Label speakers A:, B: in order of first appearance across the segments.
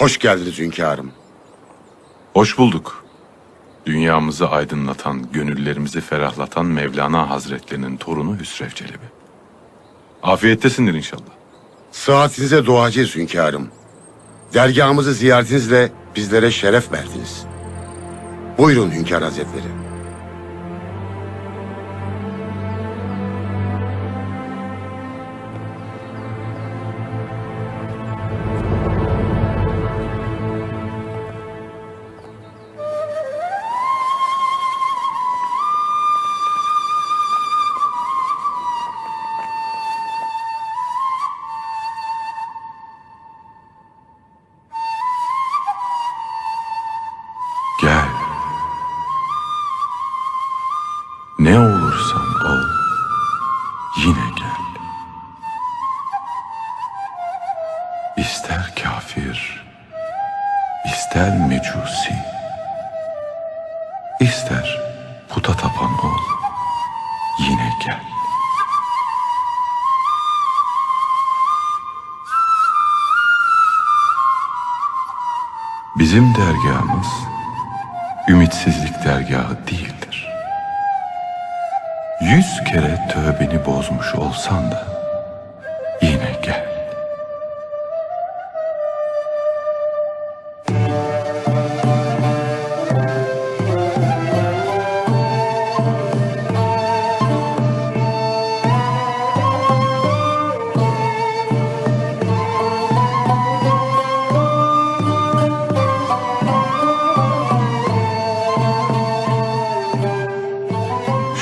A: Hoş geldiniz hünkârım.
B: Hoş bulduk. Dünyamızı aydınlatan, gönüllerimizi ferahlatan Mevlana Hazretlerinin torunu Hüsrev Çelebi. Afiyettesindir inşallah.
A: Saatinize duacıyız hünkârım. Dergahımızı ziyaretinizle bizlere şeref verdiniz. Buyurun hünkâr hazretleri.
B: Yine gel. İster kafir, ister mecusi, ister puta tapan ol, yine gel. Bizim dergahımız ümitsizlik dergahı değildir. Yüz kere tövbeni bozmuş olsan da yine gel.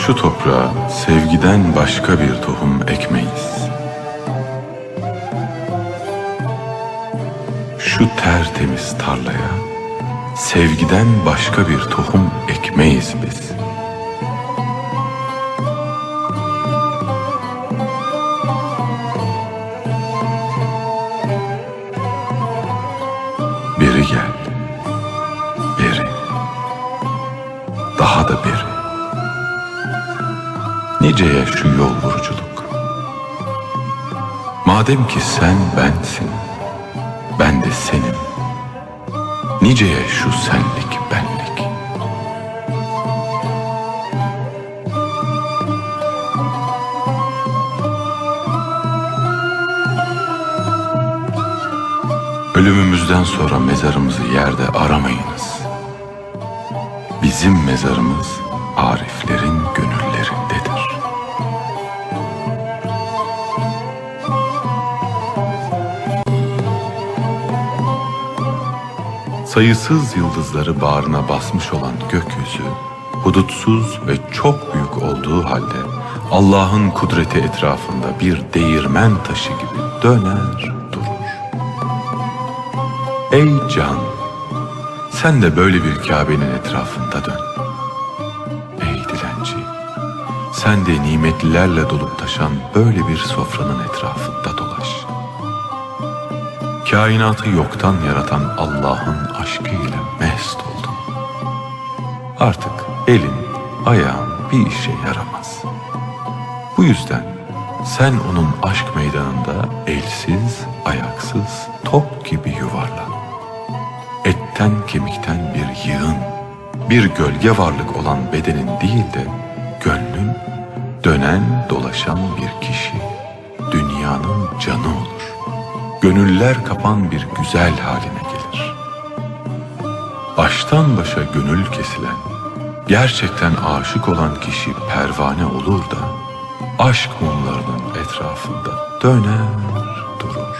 B: Şu toprağa sevgiden başka bir tohum ekmeyiz. Şu tertemiz tarlaya sevgiden başka bir tohum ekmeyiz biz. Niceye şu yol vuruculuk. Madem ki sen bensin, ben de senim. Niceye şu senlik benlik. Ölümümüzden sonra mezarımızı yerde aramayınız. Bizim mezarımız ariflerin gönüllerindedir. Sayısız yıldızları bağrına basmış olan gökyüzü, hudutsuz ve çok büyük olduğu halde Allah'ın kudreti etrafında bir değirmen taşı gibi döner durur. Ey can, sen de böyle bir Kabe'nin etrafında dön. Ey dilenci, sen de nimetlilerle dolup taşan böyle bir sofranın etrafında dolaş. Kainatı yoktan yaratan Allah'ın Artık elin, ayağın bir işe yaramaz. Bu yüzden sen onun aşk meydanında elsiz, ayaksız, top gibi yuvarlan. Etten kemikten bir yığın, bir gölge varlık olan bedenin değil de gönlün dönen dolaşan bir kişi, dünyanın canı olur. Gönüller kapan bir güzel haline. Baştan başa gönül kesilen, gerçekten aşık olan kişi pervane olur da, aşk mumlarının etrafında döner durur.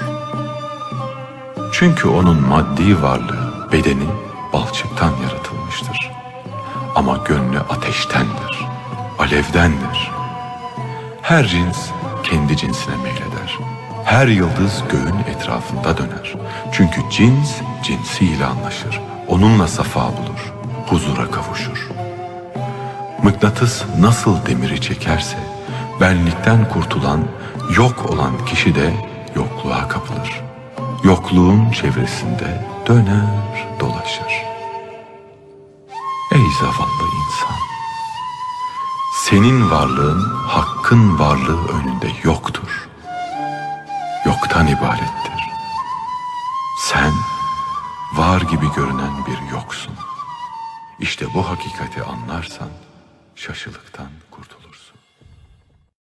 B: Çünkü onun maddi varlığı, bedeni balçıktan yaratılmıştır. Ama gönlü ateştendir, alevdendir. Her cins kendi cinsine meyleder. Her yıldız göğün etrafında döner. Çünkü cins cinsiyle anlaşır. Onunla safa bulur, huzura kavuşur. Mıknatıs nasıl demiri çekerse, benlikten kurtulan, yok olan kişi de yokluğa kapılır. Yokluğun çevresinde döner dolaşır. Ey zavallı insan! Senin varlığın hakkın varlığı önünde yoktur. Yoktan ibarettir. Sen gibi görünen bir yoksun. İşte bu hakikati anlarsan şaşılıktan kurtulursun.